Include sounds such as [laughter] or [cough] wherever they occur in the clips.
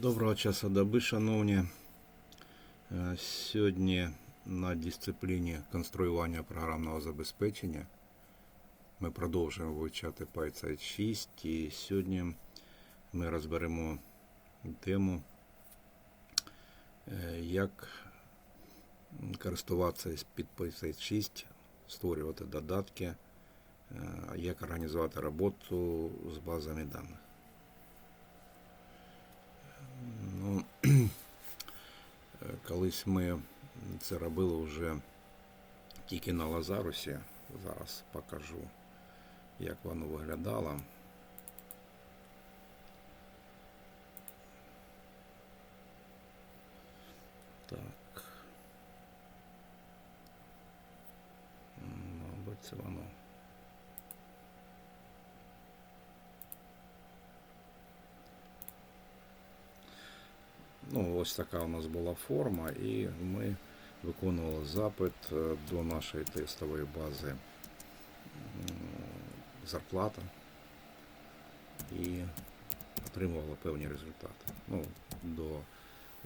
Доброго часу доби, шановні. Е, Сьогодні на дисципліні конструювання програмного забезпечення ми продовжуємо вивчати PySite 6 і сьогодні ми розберемо тему, е, як користуватися під PySite 6, створювати додатки, е, як організувати роботу з базами даних. Ну, е, колись ми це робили вже тільки на Лазарусі. Зараз покажу, як воно виглядало. Так. Мабуть, це воно. Ну, ось така у нас була форма, і ми виконували запит е, до нашої тестової бази зарплата і отримували певні результати. Ну, до,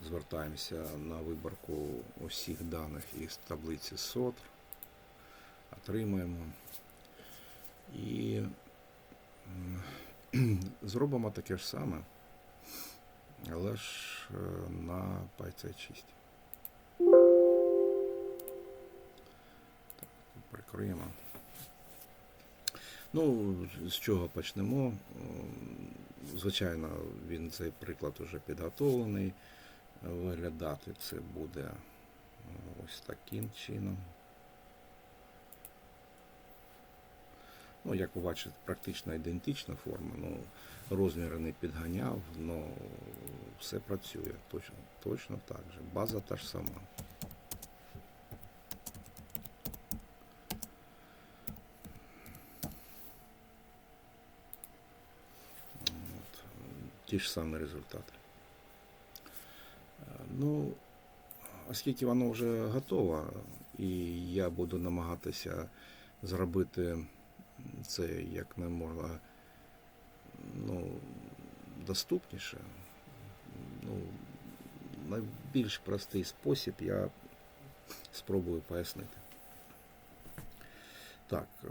звертаємося на виборку усіх даних із таблиці СОТР, отримуємо і [clears throat] зробимо таке ж саме але ж е, на PyC 6. Так, прикриємо. Ну, з чого почнемо? Звичайно, він цей приклад вже підготовлений. Виглядати це буде ось таким чином. Ну, як ви бачите, практично ідентична форма. Ну, розміри не підганяв, але все працює точно, точно так же. База та ж сама. От, ті ж самі результати. Е, Ну, оскільки воно вже готово, і я буду намагатися зробити це як не можна ну, доступніше. Ну, найбільш простий спосіб я спробую пояснити. Так, е,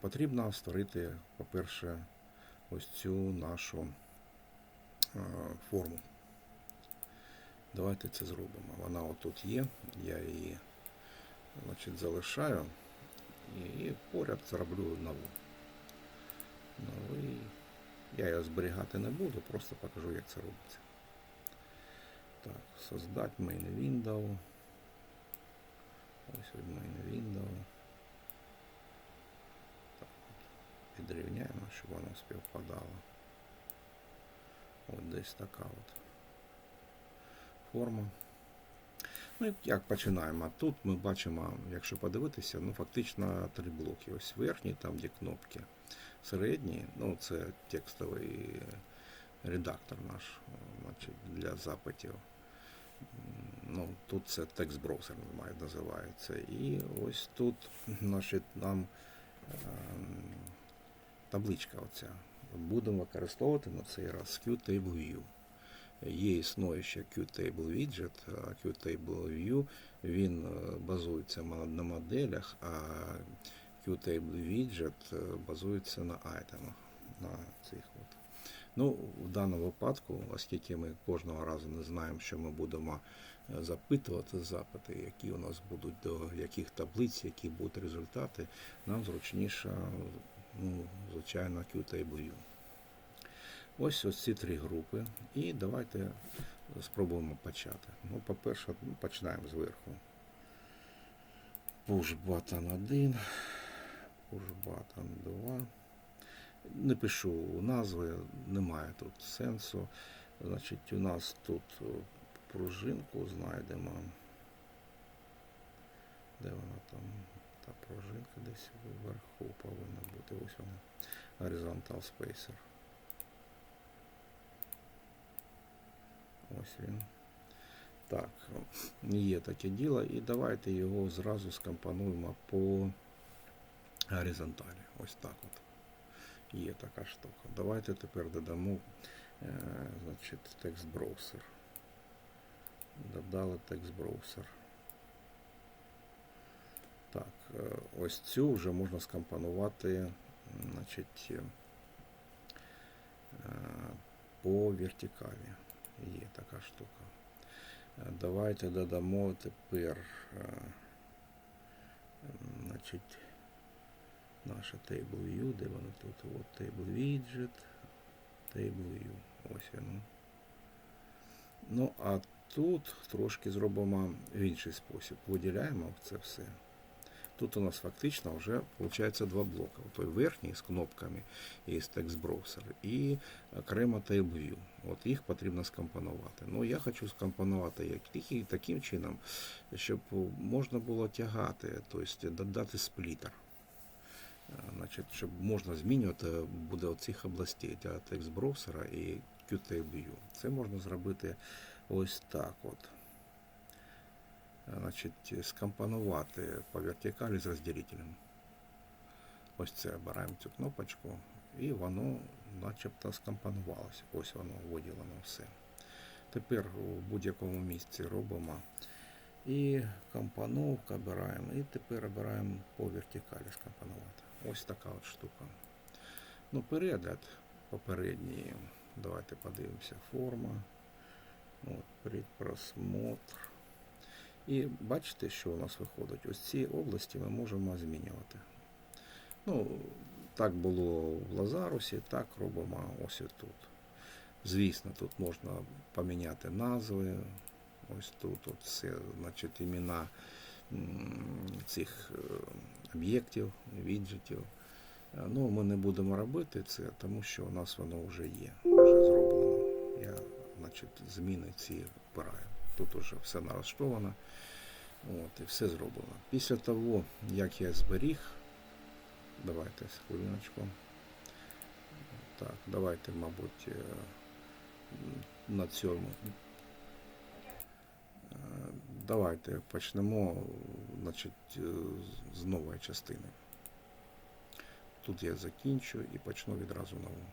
потрібно створити, по-перше, ось цю нашу е, форму. Давайте це зробимо. Вона отут є, я її значить, залишаю і поряд зроблю нову. Новий. Я його зберігати не буду, просто покажу, як це робиться. Так, создать main window. Ось main window. Так. Підрівняємо, щоб воно співпадало. От десь така от форма. Ну як починаємо? Тут ми бачимо, якщо подивитися, ну фактично три блоки. Ось верхній, там де кнопки. Середній, ну це текстовий редактор наш значить, для запитів. Ну, Тут це текст браузер називається. І ось тут значить, нам ем, табличка оця. Будемо використовувати на цей раз Qtable View. Є існуючий Qtable Widget, а Qtable View, він е, базується на моделях, а Qtable Widget е, базується на айтемах. На цих от. Ну, в даному випадку, оскільки ми кожного разу не знаємо, що ми будемо е, запитувати запити, які у нас будуть до яких таблиць, які будуть результати, нам зручніше, ну, звичайно, Qtable View. Ось ось ці три групи. І давайте спробуємо почати. Ну, по-перше, починаємо зверху. Push button 1, push button 2. Не пишу назви, немає тут сенсу. Значить, у нас тут е, пружинку знайдемо. Де вона там? Та пружинка десь вверху повинна бути. Ось вона. Horizontal Spacer. Ось він. Так, є таке діло. І давайте його зразу скомпонуємо по горизонталі. Ось так от. Є така штука. Давайте тепер додамо Е, Значить, текст браузер. Додали текст браузер. Так, е, ось цю вже можна скомпонувати, значить, е, по вертикалі. Є така штука. Е, Давайте додамо тепер е, значить, наше Table View, де воно тут? От Table Widget, Table View. Ось воно. Ну, а тут трошки зробимо в інший спосіб. Виділяємо це все. Тут у нас фактично вже виходить два блоки. Той верхній з кнопками і з текст браузер, і окремо Table View. От їх потрібно скомпонувати. Ну, я хочу скомпонувати як такі- таким чином, щоб можна було тягати, тобто додати сплітер. Значить, щоб можна змінювати буде оцих областей для текст браузера і QTabView. Це можна зробити ось так от. Значить, скомпонувати по вертикалі з розділителем. Ось це обираємо цю кнопочку, і воно начебто скомпонувалося. Ось воно виділено все. Тепер у будь-якому місці робимо і компоновка обираємо, і тепер обираємо по вертикалі скомпонувати. Ось така от штука. Ну, перегляд попередній. Давайте подивимося. Форма. От, предпросмотр. І бачите, що у нас виходить? Ось ці області ми можемо змінювати. Ну, так було в Лазарусі, так робимо ось і тут. Звісно, тут можна поміняти назви. Ось тут от все, значить, імена цих е, об'єктів, віджитів. Е, Ну, ми не будемо робити це, тому що у нас воно вже є, вже зроблено. Я, значить, зміни ці вбираю. Тут вже все налаштовано. От, і все зроблено. Після того, як я зберіг, давайте хвилиночку. Так, давайте, мабуть, е, на цьому. Е, Давайте почнемо значить, е, з нової частини. Тут я закінчу і почну відразу нову.